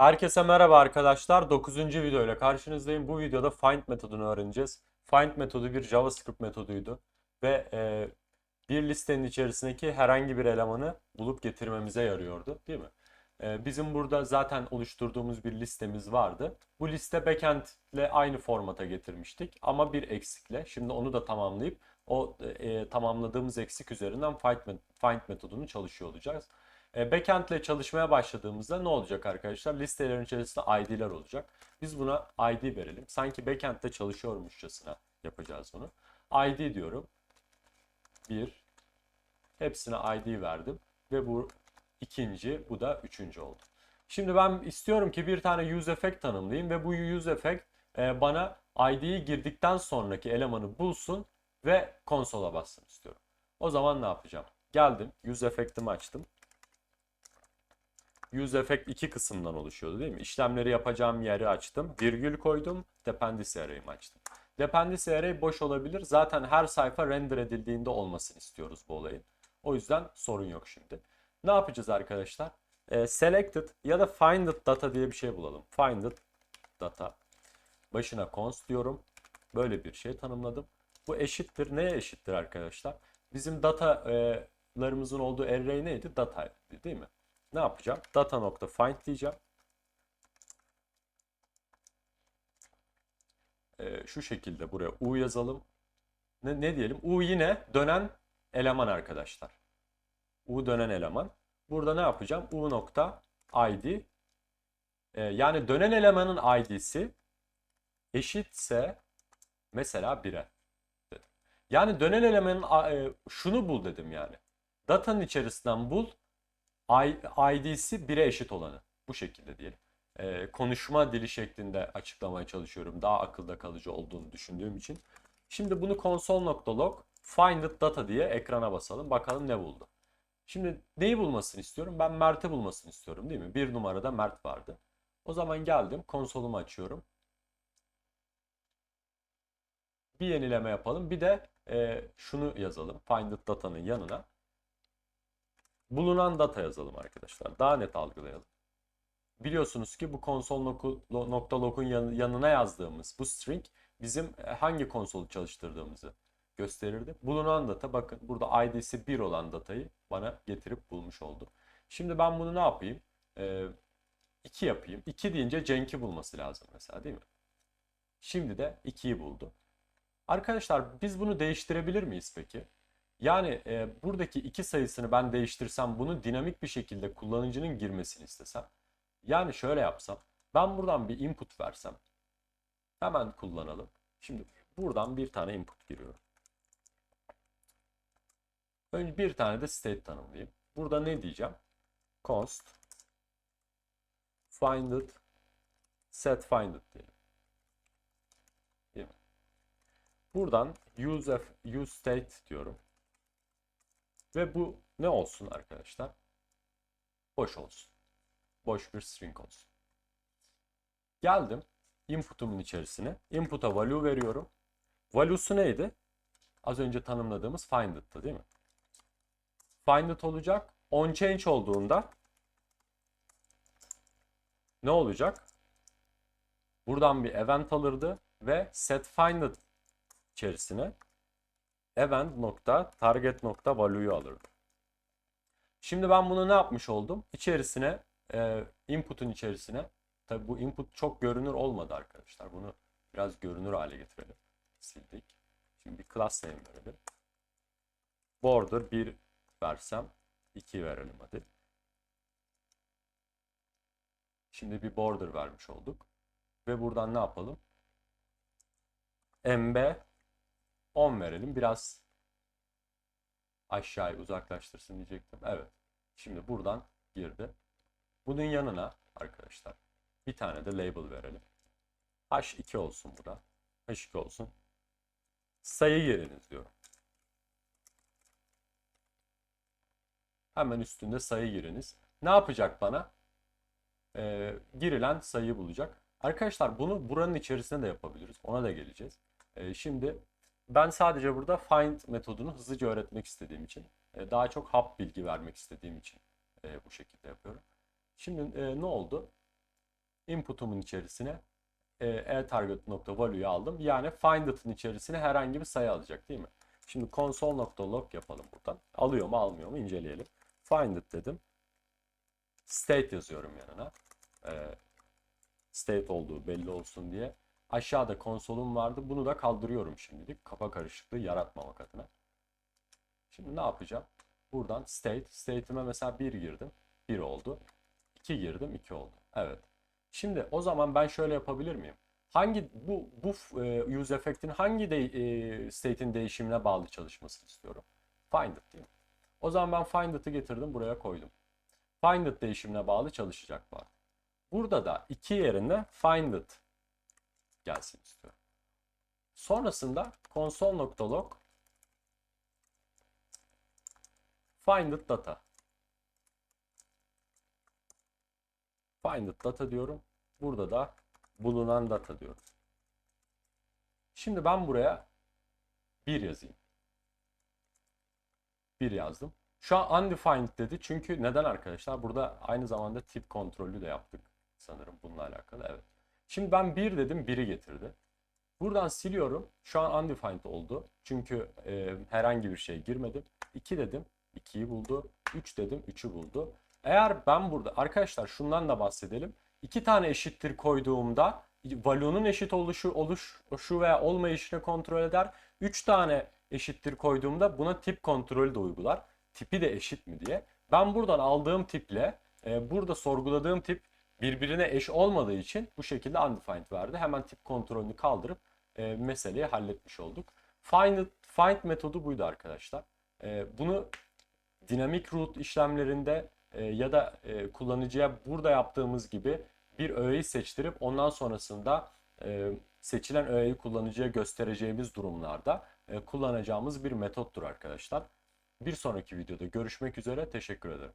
Herkese merhaba arkadaşlar. 9. video ile karşınızdayım. Bu videoda find metodunu öğreneceğiz. Find metodu bir JavaScript metoduydu ve e, bir listenin içerisindeki herhangi bir elemanı bulup getirmemize yarıyordu, değil mi? E, bizim burada zaten oluşturduğumuz bir listemiz vardı. Bu liste backend ile aynı formata getirmiştik ama bir eksikle. Şimdi onu da tamamlayıp o e, tamamladığımız eksik üzerinden find, met- find metodunu çalışıyor olacağız. E, Backend ile çalışmaya başladığımızda ne olacak arkadaşlar? Listelerin içerisinde ID'ler olacak. Biz buna ID verelim. Sanki backend'de çalışıyormuşçasına yapacağız bunu. ID diyorum. 1. Hepsine ID verdim. Ve bu ikinci, bu da üçüncü oldu. Şimdi ben istiyorum ki bir tane use effect tanımlayayım ve bu use effect e, bana ID'yi girdikten sonraki elemanı bulsun ve konsola bassın istiyorum. O zaman ne yapacağım? Geldim, use effect'imi açtım. Use effect iki kısımdan oluşuyordu değil mi? İşlemleri yapacağım yeri açtım. Virgül koydum. Dependency array'imi açtım. Dependency array boş olabilir. Zaten her sayfa render edildiğinde olmasını istiyoruz bu olayın. O yüzden sorun yok şimdi. Ne yapacağız arkadaşlar? Ee, selected ya da finded data diye bir şey bulalım. Finded data. Başına const diyorum. Böyle bir şey tanımladım. Bu eşittir. Neye eşittir arkadaşlar? Bizim datalarımızın olduğu array neydi? Data değil mi? Ne yapacağım? Data.find diyeceğim. Ee, şu şekilde buraya u yazalım. Ne, ne diyelim? U yine dönen eleman arkadaşlar. U dönen eleman. Burada ne yapacağım? U nokta id. Ee, yani dönen elemanın id'si eşitse mesela 1'e dedim. Yani dönen elemanın e, şunu bul dedim yani. Datanın içerisinden bul ID'si 1'e eşit olanı. Bu şekilde diyelim. Ee, konuşma dili şeklinde açıklamaya çalışıyorum. Daha akılda kalıcı olduğunu düşündüğüm için. Şimdi bunu console.log finded data diye ekrana basalım. Bakalım ne buldu. Şimdi neyi bulmasını istiyorum? Ben Mert'i bulmasını istiyorum değil mi? Bir numarada Mert vardı. O zaman geldim. Konsolumu açıyorum. Bir yenileme yapalım. Bir de e, şunu yazalım. Finded data'nın yanına bulunan data yazalım arkadaşlar. Daha net algılayalım. Biliyorsunuz ki bu console.log'un yanına yazdığımız bu string bizim e, hangi konsolu çalıştırdığımızı gösterirdi. Bulunan data bakın burada id'si 1 olan datayı bana getirip bulmuş oldu. Şimdi ben bunu ne yapayım? 2 yapayım. 2 deyince Cenk'i bulması lazım mesela değil mi? Şimdi de 2'yi buldu. Arkadaşlar biz bunu değiştirebilir miyiz peki? Yani e, buradaki iki sayısını ben değiştirsem bunu dinamik bir şekilde kullanıcının girmesini istesem. Yani şöyle yapsam. Ben buradan bir input versem. Hemen kullanalım. Şimdi buradan bir tane input giriyorum. Önce bir tane de state tanımlayayım. Burada ne diyeceğim? Const finded set finded diyelim. Buradan use, use state diyorum. Ve bu ne olsun arkadaşlar? Boş olsun. Boş bir string olsun. Geldim input'umun içerisine. Input'a value veriyorum. Value'su neydi? Az önce tanımladığımız finded'tı değil mi? Finded olacak. On change olduğunda ne olacak? Buradan bir event alırdı ve set finded içerisine event nokta target nokta value'yu alırdım. Şimdi ben bunu ne yapmış oldum? İçerisine e, input'un içerisine tabi bu input çok görünür olmadı arkadaşlar. Bunu biraz görünür hale getirelim. Sildik. Şimdi bir class name verelim. Border 1 versem 2 verelim hadi. Şimdi bir border vermiş olduk. Ve buradan ne yapalım? mb 10 verelim. Biraz aşağıya uzaklaştırsın diyecektim. Evet. Şimdi buradan girdi. Bunun yanına arkadaşlar bir tane de label verelim. H2 olsun bu da. H2 olsun. Sayı giriniz diyorum. Hemen üstünde sayı giriniz. Ne yapacak bana? Ee, girilen sayıyı bulacak. Arkadaşlar bunu buranın içerisinde de yapabiliriz. Ona da geleceğiz. Ee, şimdi ben sadece burada find metodunu hızlıca öğretmek istediğim için, e, daha çok hap bilgi vermek istediğim için e, bu şekilde yapıyorum. Şimdi e, ne oldu? Input'umun içerisine e-target.value'yu aldım. Yani findit'in içerisine herhangi bir sayı alacak değil mi? Şimdi console.log yapalım buradan. Alıyor mu almıyor mu inceleyelim. Findit dedim. State yazıyorum yanına. State olduğu belli olsun diye. Aşağıda konsolum vardı. Bunu da kaldırıyorum şimdilik. Kafa karışıklığı yaratmamak adına. Şimdi ne yapacağım? Buradan state. State'ime mesela 1 girdim. 1 oldu. 2 girdim. 2 oldu. Evet. Şimdi o zaman ben şöyle yapabilir miyim? Hangi bu bu e, use effect'in hangi de, e, state'in değişimine bağlı çalışmasını istiyorum? Find it değil? O zaman ben find it'ı getirdim buraya koydum. Find it değişimine bağlı çalışacak arada. Burada da 2 yerine find it gelsin istiyorum. Sonrasında console.log find it data. Find it data diyorum. Burada da bulunan data diyorum. Şimdi ben buraya 1 yazayım. 1 yazdım. Şu an undefined dedi. Çünkü neden arkadaşlar? Burada aynı zamanda tip kontrolü de yaptık. Sanırım bununla alakalı. Evet. Şimdi ben 1 dedim. 1'i getirdi. Buradan siliyorum. Şu an undefined oldu. Çünkü e, herhangi bir şey girmedim. 2 dedim. 2'yi buldu. 3 dedim. 3'ü buldu. Eğer ben burada arkadaşlar şundan da bahsedelim. 2 tane eşittir koyduğumda value'nun eşit oluşu oluşu veya olmayışını kontrol eder. 3 tane eşittir koyduğumda buna tip kontrolü de uygular. Tipi de eşit mi diye. Ben buradan aldığım tiple e, burada sorguladığım tip birbirine eş olmadığı için bu şekilde undefined verdi. Hemen tip kontrolünü kaldırıp e, meseleyi halletmiş olduk. Find, find metodu buydu arkadaşlar. E, bunu dinamik root işlemlerinde e, ya da e, kullanıcıya burada yaptığımız gibi bir öğeyi seçtirip ondan sonrasında e, seçilen öğeyi kullanıcıya göstereceğimiz durumlarda e, kullanacağımız bir metottur arkadaşlar. Bir sonraki videoda görüşmek üzere. Teşekkür ederim.